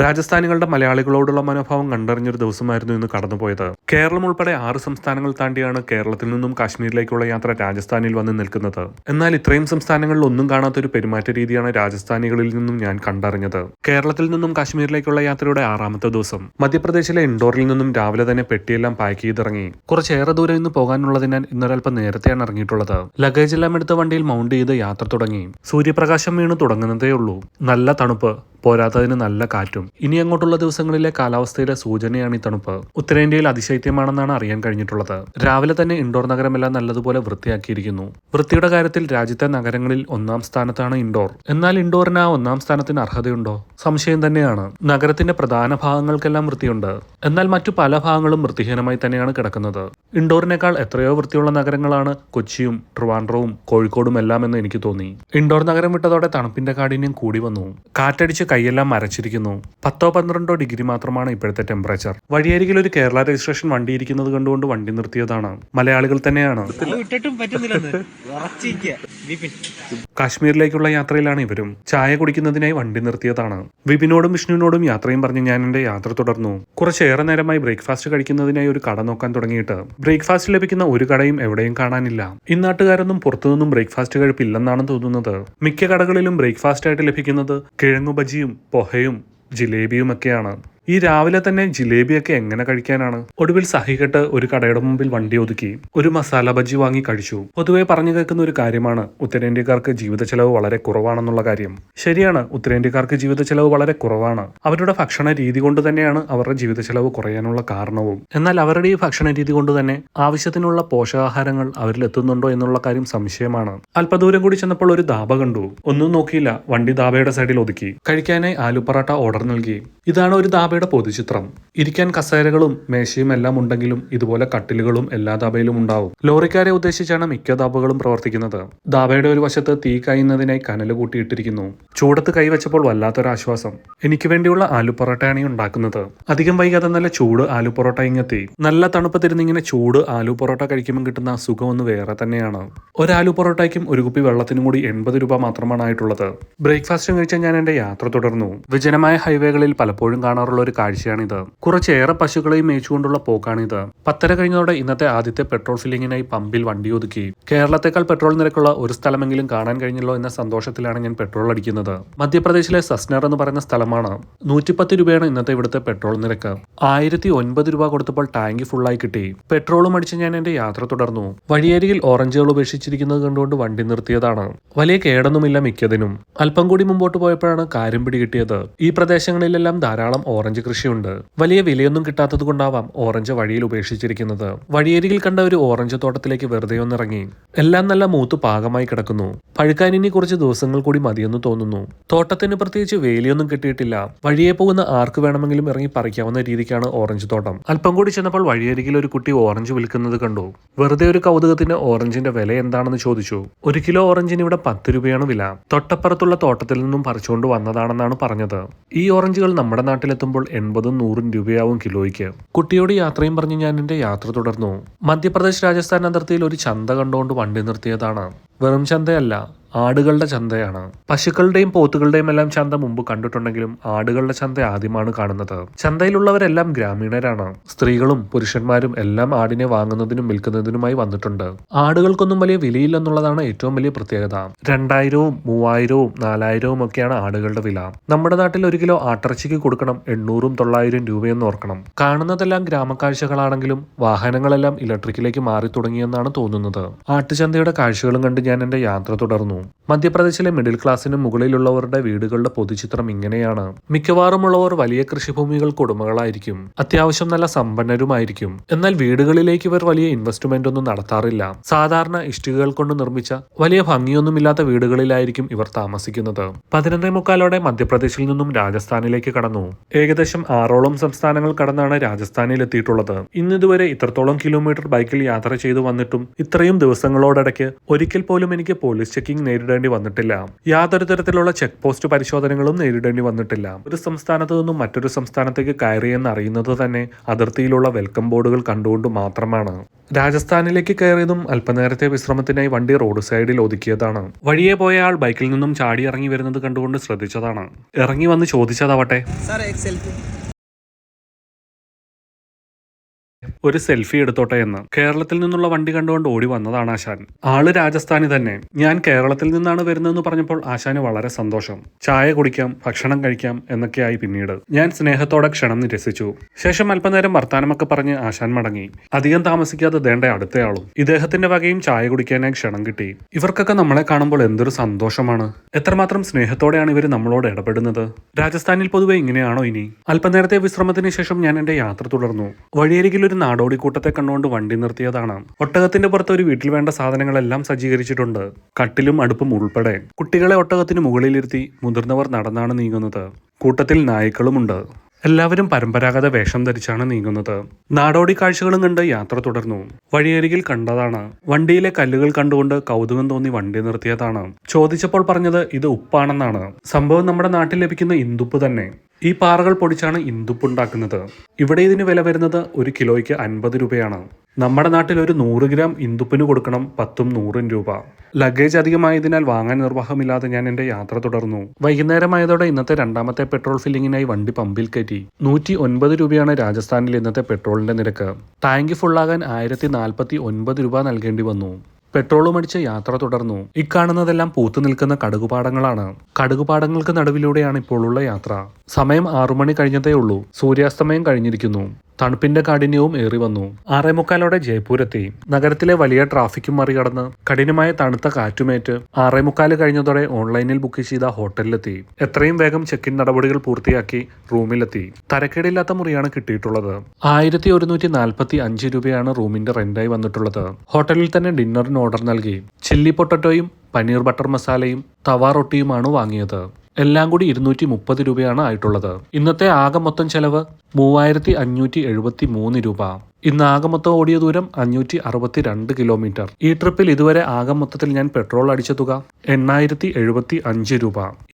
രാജസ്ഥാനികളുടെ മലയാളികളോടുള്ള മനോഭാവം കണ്ടറിഞ്ഞൊരു ദിവസമായിരുന്നു ഇന്ന് കടന്നുപോയത്. കേരളം ഉൾപ്പെടെ ആറ് സംസ്ഥാനങ്ങൾ താണ്ടിയാണ് കേരളത്തിൽ നിന്നും കാശ്മീരിലേക്കുള്ള യാത്ര രാജസ്ഥാനിൽ വന്ന് നിൽക്കുന്നത്. എന്നാൽ ഇത്രയും സംസ്ഥാനങ്ങളിൽ ഒന്നും കാണാത്തൊരു പെരുമാറ്റ രീതിയാണ് രാജസ്ഥാനികളിൽ നിന്നും ഞാൻ കണ്ടറിഞ്ഞത്. കേരളത്തിൽ നിന്നും കാശ്മീരിലേക്കുള്ള യാത്രയുടെ ആറാമത്തെ ദിവസം. മധ്യപ്രദേശിലെ ഇൻഡോറിൽ നിന്നും രാവിലെ തന്നെ പെട്ടിയെല്ലാം പാക്ക് ചെയ്തിറങ്ങി. കുറച്ചേറെ ദൂരം ഇന്ന് പോകാനുള്ളതിനാൽ ഇന്നൊരൽപ്പം നേരത്തെയാണ് ഇറങ്ങിയിട്ടുള്ളത്. ലഗേജ് എല്ലാം എടുത്ത വണ്ടിയിൽ മൗണ്ട് ചെയ്ത് യാത്ര തുടങ്ങി. സൂര്യപ്രകാശം വീണ് തുടങ്ങുന്നതേ ഉള്ളൂ നല്ല തണുപ്പ്. പോരാത്തതിന് നല്ല കാറ്റും. ഇനി അങ്ങോട്ടുള്ള ദിവസങ്ങളിലെ കാലാവസ്ഥയിലെ സൂചനയാണ് ഈ തണുപ്പ്. ഉത്തരേന്ത്യയിൽ അതിശൈത്യമാണെന്നാണ് അറിയാൻ കഴിഞ്ഞിട്ടുള്ളത്. രാവിലെ തന്നെ ഇൻഡോർ നഗരമെല്ലാം നല്ലതുപോലെ വൃത്തിയാക്കിയിരിക്കുന്നു. വൃത്തിയുടെ കാര്യത്തിൽ രാജ്യത്തെ നഗരങ്ങളിൽ ഒന്നാം സ്ഥാനത്താണ് ഇൻഡോർ. എന്നാൽ ഇൻഡോറിന് ആ ഒന്നാം സ്ഥാനത്തിന് അർഹതയുണ്ടോ? സംശയം തന്നെയാണ്. നഗരത്തിന്റെ പ്രധാന ഭാഗങ്ങൾക്കെല്ലാം വൃത്തിയുണ്ട്. എന്നാൽ മറ്റു പല ഭാഗങ്ങളും വൃത്തിഹീനമായി തന്നെയാണ് കിടക്കുന്നത്. ഇൻഡോറിനേക്കാൾ എത്രയോ വൃത്തിയുള്ള നഗരങ്ങളാണ് കൊച്ചിയും ട്രിവാൻഡ്രവും കോഴിക്കോടും എല്ലാം എന്ന് എനിക്ക് തോന്നി. ഇൻഡോർ നഗരം വിട്ടതോടെ തണുപ്പിന്റെ കാഠിന്യം കൂടി വന്നു. കാറ്റടിച്ച് കൈയെല്ലാം മരച്ചിരിക്കുന്നു പത്തോ പന്ത്രണ്ടോ ഡിഗ്രി മാത്രമാണ് ഇപ്പോഴത്തെ ടെമ്പറേച്ചർ വഴിയരികിൽ ഒരു കേരള രജിസ്ട്രേഷൻ വണ്ടി ഇരിക്കുന്നത് കണ്ടുകൊണ്ട് വണ്ടി നിർത്തിയതാണ്. മലയാളികൾ തന്നെയാണ്. കാശ്മീരിലേക്കുള്ള യാത്രയിലാണ് ഇവരും. ചായ കുടിക്കുന്നതിനായി വണ്ടി നിർത്തിയതാണ്. വിപിനോടും വിഷ്ണുവിനോടും യാത്രയും പറഞ്ഞ് ഞാൻ എന്റെ യാത്ര തുടർന്നു. കുറച്ചേറെ നേരമായി ബ്രേക്ക്ഫാസ്റ്റ് കഴിക്കുന്നതിനായി ഒരു കട നോക്കാൻ തുടങ്ങിയിട്ട്. ബ്രേക്ക്ഫാസ്റ്റ് ലഭിക്കുന്ന ഒരു കടയും എവിടെയും കാണാനില്ല. ഇന്നാട്ടുകാരൊന്നും പുറത്തുനിന്നും ബ്രേക്ക്ഫാസ്റ്റ് കഴിപ്പില്ലെന്നാണ് തോന്നുന്നത്. മിക്ക കടകളിലും ബ്രേക്ക്ഫാസ്റ്റ് ആയിട്ട് ലഭിക്കുന്നത് കിഴങ്ങു ബജിയും പൊഹയും ജിലേബിയുമൊക്കെയാണ്. ഈ രാവിലെ തന്നെ ജിലേബിയൊക്കെ എങ്ങനെ കഴിക്കാനാണ്? ഒടുവിൽ സഹികെട്ട് ഒരു കടയുടെ മുമ്പിൽ വണ്ടി ഒതുക്കി ഒരു മസാല ബജ്ജി വാങ്ങി കഴിച്ചു. പൊതുവെ പറഞ്ഞു കേൾക്കുന്ന ഒരു കാര്യമാണ് ഉത്തരേന്ത്യക്കാർക്ക് ജീവിത ചെലവ് വളരെ കുറവാണെന്നുള്ള കാര്യം. ശരിയാണ് ഉത്തരേന്ത്യക്കാർക്ക് ജീവിത ചെലവ് വളരെ കുറവാണ്. അവരുടെ ഭക്ഷണ രീതി കൊണ്ട് തന്നെയാണ് അവരുടെ ജീവിത ചെലവ് കുറയാനുള്ള കാരണവും. എന്നാൽ അവരുടെ ഈ ഭക്ഷണ രീതി കൊണ്ട് തന്നെ ആവശ്യത്തിനുള്ള പോഷകാഹാരങ്ങൾ അവരിൽ എത്തുന്നുണ്ടോ എന്നുള്ള കാര്യം സംശയമാണ്. അല്പദൂരം കൂടി ചെന്നപ്പോൾ ഒരു ദാബ കണ്ടു. ഒന്നും നോക്കിയില്ല വണ്ടി ദാബയുടെ സൈഡിൽ ഒതുക്കി. കഴിക്കാനായി ആലു ഓർഡർ നൽകി. ഇതാണ് ഒരു ദാബയുടെ പൊതുചിത്രം. ഇരിക്കാൻ കസേരകളും മേശയും എല്ലാം ഉണ്ടെങ്കിലും ഇതുപോലെ കട്ടിലുകളും എല്ലാ ദാബയിലും ഉണ്ടാവും. ലോറിക്കാരെ ഉദ്ദേശിച്ചാണ് മിക്ക ദാബകളും പ്രവർത്തിക്കുന്നത്. ദാബയുടെ ഒരു വശത്ത് തീ കായുന്നതിനായി കനൽ കൂട്ടിയിട്ടിരിക്കുന്നു. ചൂടത്ത് കൈവച്ചപ്പോൾ വല്ലാത്തൊരാശ്വാസം. എനിക്ക് വേണ്ടിയുള്ള ആലു പൊറോട്ടയാണ് ഉണ്ടാക്കുന്നത്. അധികം വൈകാതെ നല്ല ചൂട് ആലു പൊറോട്ട ഇങ്ങെത്തി. നല്ല തണുപ്പ് തിരുന്നിങ്ങനെ ചൂട് ആലു പൊറോട്ട കഴിക്കുമ്പോൾ കിട്ടുന്ന സുഖം ഒന്ന് വേറെ തന്നെയാണ്. ഒരു ആലു പൊറോട്ടയ്ക്കും ഒരു കുപ്പി വെള്ളത്തിനും കൂടി എൺപത് രൂപ മാത്രമാണ് ആയിട്ടുള്ളത്. ബ്രേക്ക്ഫാസ്റ്റും കഴിച്ച ഞാൻ എന്റെ യാത്ര തുടർന്നു. വിജനമായ ഹൈവേകളിൽ പലപ്പോഴും കാണാറുള്ള ഒരു കാഴ്ചയാണിത്. കുറച്ചേറെ പശുക്കളെയും മേച്ചുകൊണ്ടുള്ള പോക്കാണിത്. പത്തര കഴിഞ്ഞതോടെ ഇന്നത്തെ ആദ്യത്തെ പെട്രോൾ ഫില്ലിങ്ങിനായി പമ്പിൽ വണ്ടി ഒതുക്കി. കേരളത്തെക്കാൾ പെട്രോൾ നിരക്കുള്ള ഒരു സ്ഥലമെങ്കിലും കാണാൻ കഴിഞ്ഞല്ലോ എന്ന സന്തോഷത്തിലാണ് ഞാൻ പെട്രോൾ അടിക്കുന്നത്. മധ്യപ്രദേശിലെ സസ്നർ എന്ന് പറയുന്ന സ്ഥലമാണ് നൂറ്റിപ്പത്ത് രൂപയാണ് ഇന്നത്തെ ഇവിടുത്തെ പെട്രോൾ നിരക്ക്. ആയിരത്തി ഒൻപത് രൂപ കൊടുത്തപ്പോൾ ടാങ്ക് ഫുള്ളായി കിട്ടി. പെട്രോളും അടിച്ച് ഞാൻ എന്റെ യാത്ര തുടർന്നു. വഴിയരികിൽ ഓറഞ്ചുകൾ ഉപേക്ഷിച്ചിരിക്കുന്നത് കണ്ടുകൊണ്ട് വണ്ടി നിർത്തിയതാണ്. വലിയ കേടൊന്നുമില്ല മിക്കതിനും. അല്പം കൂടി മുമ്പോട്ട് പോയപ്പോഴാണ് കാര്യം പിടികിട്ടിയത്. ഈ പ്രദേശങ്ങളിലെല്ലാം ധാരാളം ഓറഞ്ച് കൃഷിയുണ്ട്. വലിയ വിലയൊന്നും കിട്ടാത്തത് കൊണ്ടാവാം ഓറഞ്ച് വഴിയിൽ ഉപേക്ഷിച്ചിരിക്കുന്നത്. വഴിയരികിൽ കണ്ട ഒരു ഓറഞ്ച് തോട്ടത്തിലേക്ക് വെറുതെ ഒന്നിറങ്ങി. എല്ലാം നല്ല മൂത്ത് പാകമായി കിടക്കുന്നു. പഴുക്കാൻ ഇനി കുറച്ച് ദിവസങ്ങൾ കൂടി മതിയെന്ന് തോന്നുന്നു. തോട്ടത്തിന് പ്രത്യേകിച്ച് വേലിയൊന്നും കിട്ടിയിട്ടില്ല. വഴിയെ പോകുന്ന ആർക്ക് വേണമെങ്കിലും ഇറങ്ങി പറിക്കാവുന്ന രീതിക്കാണ് ഓറഞ്ച് തോട്ടം. അല്പം കൂടി ചെന്നപ്പോൾ വഴിയരികിൽ ഒരു കുട്ടി ഓറഞ്ച് വിൽക്കുന്നത് കണ്ടു. വെറുതെ ഒരു കൗതുകത്തിന് ഓറഞ്ചിന്റെ വില എന്താണെന്ന് ചോദിച്ചു. ഒരു കിലോ ഓറഞ്ചിന് ഇവിടെ പത്ത് രൂപയാണ് വില. തൊട്ടപ്പുറത്തുള്ള തോട്ടത്തിൽ നിന്നും പറിച്ചുകൊണ്ട് വന്നതാണെന്നാണ് പറഞ്ഞത്. ഈ ഓറഞ്ചുകൾ നമ്മുടെ നാട്ടിലെത്തുമ്പോൾ എൺപതും നൂറും രൂപയാവും കിലോയ്ക്ക്. കുട്ടിയോട് യാത്രയും പറഞ്ഞ് ഞാൻ എന്റെ യാത്ര തുടർന്നു. മധ്യപ്രദേശ് രാജസ്ഥാൻ അതിർത്തിയിൽ ഒരു ചന്ത കണ്ടുകൊണ്ട് വണ്ടി നിർത്തിയതാണ്. വെറും ചന്തയല്ല ആടുകളുടെ ചന്തയാണ്. പശുക്കളുടെയും പോത്തുകളുടെയും എല്ലാം ചന്ത മുമ്പ് കണ്ടിട്ടുണ്ടെങ്കിലും ആടുകളുടെ ചന്ത ആദ്യമാണ് കാണുന്നത്. ചന്തയിലുള്ളവരെല്ലാം ഗ്രാമീണരാണ്. സ്ത്രീകളും പുരുഷന്മാരും എല്ലാം ആടിനെ വാങ്ങുന്നതിനും വിൽക്കുന്നതിനുമായി വന്നിട്ടുണ്ട്. ആടുകൾക്കൊന്നും വലിയ വിലയില്ലെന്നുള്ളതാണ് ഏറ്റവും വലിയ പ്രത്യേകത. രണ്ടായിരവും മൂവായിരവും നാലായിരവും ഒക്കെയാണ് ആടുകളുടെ വില. നമ്മുടെ നാട്ടിൽ ഒരു കിലോ ആട്ടിറച്ചിക്ക് കൊടുക്കണം എണ്ണൂറും തൊള്ളായിരം രൂപയെന്ന് ഓർക്കണം. കാണുന്നതെല്ലാം ഗ്രാമക്കാഴ്ചകളാണെങ്കിലും വാഹനങ്ങളെല്ലാം ഇലക്ട്രിക്കിലേക്ക് മാറി തുടങ്ങിയെന്നാണ് തോന്നുന്നത്. ആട്ടുചന്തയുടെ കാഴ്ചകളും കണ്ട് ഞാൻ എന്റെ യാത്ര തുടർന്നു. മധ്യപ്രദേശിലെ മിഡിൽ ക്ലാസ്സിന് മുകളിലുള്ളവരുടെ വീടുകളുടെ പൊതുചിത്രം ഇങ്ങനെയാണ്. മിക്കവാറുമുള്ളവർ വലിയ കൃഷിഭൂമികൾക്ക് ഉടമകളായിരിക്കും. അത്യാവശ്യം നല്ല സമ്പന്നരുമായിരിക്കും. എന്നാൽ വീടുകളിലേക്ക് ഇവർ വലിയ ഇൻവെസ്റ്റ്മെന്റ് ഒന്നും നടത്താറില്ല. സാധാരണ ഇഷ്ടികകൾ കൊണ്ട് നിർമ്മിച്ച വലിയ ഭംഗിയൊന്നുമില്ലാത്ത വീടുകളിലായിരിക്കും ഇവർ താമസിക്കുന്നത്. പതിനൊന്നേ മുക്കാലോടെ മധ്യപ്രദേശിൽ നിന്നും രാജസ്ഥാനിലേക്ക് കടന്നു. ഏകദേശം ആറോളം സംസ്ഥാനങ്ങൾ കടന്നാണ് രാജസ്ഥാനിൽ എത്തിയിട്ടുള്ളത് ഇന്നിതുവരെ ഇത്രത്തോളം കിലോമീറ്റർ ബൈക്കിൽ യാത്ര ചെയ്തു വന്നിട്ടും ഇത്രയും ദിവസങ്ങളോടടയ്ക്ക് ഒരിക്കൽ പോലും എനിക്ക് പോലീസ് ചെക്കിംഗ് നേരിടേണ്ടി വന്നിട്ടില്ല. യാതൊരു തരത്തിലുള്ള ചെക്ക് പോസ്റ്റ് പരിശോധനകളും നേരിടേണ്ടി വന്നിട്ടില്ല. ഒരു സംസ്ഥാനത്ത് നിന്നും മറ്റൊരു സംസ്ഥാനത്തേക്ക് കയറിയെന്ന് അറിയുന്നത് തന്നെ അതിർത്തിയിലുള്ള വെൽക്കം ബോർഡുകൾ കണ്ടുകൊണ്ട് മാത്രമാണ്. രാജസ്ഥാനിലേക്ക് കയറിയതും അല്പനേരത്തെ വിശ്രമത്തിനായി വണ്ടി റോഡ് സൈഡിൽ ഒതുക്കിയതാണ്. വഴിയെ പോയ ആൾ ബൈക്കിൽ നിന്നും ചാടി ഇറങ്ങി വരുന്നത് കണ്ടുകൊണ്ട് ശ്രദ്ധിച്ചതാണ്. ഇറങ്ങി വന്ന് ചോദിച്ചതാവട്ടെ? ഒരു സെൽഫി എടുത്തോട്ടെ എന്ന്. കേരളത്തിൽ നിന്നുള്ള വണ്ടി കണ്ടുകൊണ്ട് ഓടി വന്നതാണ് ആശാൻ. ആൾ രാജസ്ഥാനി തന്നെ. ഞാൻ കേരളത്തിൽ നിന്നാണ് വരുന്നതെന്ന് പറഞ്ഞപ്പോൾ ആശാന് വളരെ സന്തോഷം. ചായ കുടിക്കാം ഭക്ഷണം കഴിക്കാം എന്നൊക്കെയായി പിന്നീട്. ഞാൻ സ്നേഹത്തോടെ ക്ഷണം നിരസിച്ചു. ശേഷം അല്പനേരം വർത്താനമൊക്കെ പറഞ്ഞ് ആശാൻ മടങ്ങി. അധികം താമസിക്കാതെ ദേണ്ട അടുത്തയാളും. ഇദ്ദേഹത്തിന്റെ വകയും ചായ കുടിക്കാനായി ക്ഷണം കിട്ടി. ഇവർക്കൊക്കെ നമ്മളെ കാണുമ്പോൾ എന്തൊരു സന്തോഷമാണ്. എത്രമാത്രം സ്നേഹത്തോടെയാണ് ഇവർ നമ്മളോട് ഇടപെടുന്നത്? രാജസ്ഥാനിൽ പൊതുവെ ഇങ്ങനെയാണോ ഇനി? അല്പനേരത്തെ വിശ്രമത്തിന് ശേഷം ഞാൻ എന്റെ യാത്ര തുടർന്നു. വഴിയരികിൽ ഒരു നാടോടി കൂട്ടത്തെ കണ്ടുകൊണ്ട് വണ്ടി നിർത്തിയതാണ്. ഒട്ടകത്തിന്റെ പുറത്ത് ഒരു വീട്ടിൽ വേണ്ട സാധനങ്ങളെല്ലാം സജ്ജീകരിച്ചിട്ടുണ്ട്. കട്ടിലും അടുപ്പും ഉൾപ്പെടെ. കുട്ടികളെ ഒട്ടകത്തിന് മുകളിലിരുത്തി മുതിർന്നവർ നടന്നാണ് നീങ്ങുന്നത്. കൂട്ടത്തിൽ നായ്ക്കളുമുണ്ട്. എല്ലാവരും പരമ്പരാഗത വേഷം ധരിച്ചാണ് നീങ്ങുന്നത്. നാടോടി കാഴ്ചകളും കണ്ട് യാത്ര തുടർന്നു. വഴിയരികിൽ കണ്ടതാണ്. വണ്ടിയിലെ കല്ലുകൾ കണ്ടുകൊണ്ട് കൗതുകം തോന്നി വണ്ടി നിർത്തിയതാണ്. ചോദിച്ചപ്പോൾ പറഞ്ഞത് ഇത് ഉപ്പാണെന്നാണ്. സംഭവം നമ്മുടെ നാട്ടിൽ ലഭിക്കുന്ന ഇന്ദുപ്പ് തന്നെ. ഈ പാറകൾ പൊടിച്ചാണ് ഇന്ദുപ്പ് ഉണ്ടാക്കുന്നത്. ഇവിടെ ഇതിന് വില വരുന്നത് ഒരു കിലോയ്ക്ക് അൻപത് രൂപയാണ്. നമ്മുടെ നാട്ടിൽ ഒരു നൂറ് ഗ്രാം ഇന്ദുപ്പിന് കൊടുക്കണം പത്തും നൂറും രൂപ. ലഗേജ് അധികമായതിനാൽ വാങ്ങാൻ നിർവാഹമില്ലാതെ ഞാൻ എന്റെ യാത്ര തുടർന്നു. വൈകുന്നേരമായതോടെ ഇന്നത്തെ രണ്ടാമത്തെ പെട്രോൾ ഫില്ലിങ്ങിനായി വണ്ടി പമ്പിൽ കയറ്റി. നൂറ്റി ഒൻപത് രൂപയാണ് രാജസ്ഥാനിൽ ഇന്നത്തെ പെട്രോളിന്റെ നിരക്ക്. ടാങ്ക് ഫുള്ളാകാൻ ആയിരത്തി നാൽപ്പത്തി ഒൻപത് രൂപ നൽകേണ്ടി വന്നു. പെട്രോളും അടിച്ച് യാത്ര തുടർന്നു. ഇക്കാണുന്നതെല്ലാം പൂത്തു നിൽക്കുന്ന കടുകുപാടങ്ങളാണ്. കടുകുപാടങ്ങൾക്ക് നടുവിലൂടെയാണ് ഇപ്പോഴുള്ള യാത്ര. സമയം ആറുമണി കഴിഞ്ഞതേ ഉള്ളൂ സൂര്യാസ്തമയം കഴിഞ്ഞിരിക്കുന്നു. തണുപ്പിന്റെ കാഠിന്യവും ഏറി വന്നു. ആറേമുക്കാലോടെ ജയ്പൂരെത്തി. നഗരത്തിലെ വലിയ ട്രാഫിക്കും മറികടന്ന് കഠിനമായ തണുത്ത കാറ്റുമേറ്റ് ആറേമുക്കാൽ കഴിഞ്ഞതോടെ ഓൺലൈനിൽ ബുക്ക് ചെയ്ത ഹോട്ടലിലെത്തി. എത്രയും വേഗം ചെക്ക് ഇൻ നടപടികൾ പൂർത്തിയാക്കി റൂമിലെത്തി. തരക്കേടില്ലാത്ത മുറിയാണ് കിട്ടിയിട്ടുള്ളത്. ആയിരത്തി ഒരുന്നൂറ്റി നാൽപ്പത്തി അഞ്ച് രൂപയാണ് റൂമിന്റെ റെന്റായി വന്നിട്ടുള്ളത്. ഹോട്ടലിൽ തന്നെ ഡിന്നറിന് ഓർഡർ നൽകി. ചില്ലി പൊട്ടറ്റോയും പനീർ ബട്ടർ മസാലയും തവാ റൊട്ടിയുമാണ് വാങ്ങിയത്. എല്ലാം കൂടി ഇരുന്നൂറ്റി മുപ്പത് രൂപയാണ് ആയിട്ടുള്ളത്. ഇന്നത്തെ ആകെ മൊത്തം ചെലവ് മൂവായിരത്തി അഞ്ഞൂറ്റി എഴുപത്തി മൂന്ന് രൂപ. ഇന്ന് ആകെ മൊത്തം ഓടിയ ദൂരം അഞ്ഞൂറ്റി അറുപത്തി രണ്ട് കിലോമീറ്റർ. ഈ ട്രിപ്പിൽ ഇതുവരെ ആകെ മൊത്തത്തിൽ ഞാൻ പെട്രോൾ അടിച്ച തുക എണ്ണായിരത്തി എഴുപത്തി അഞ്ച് രൂപ.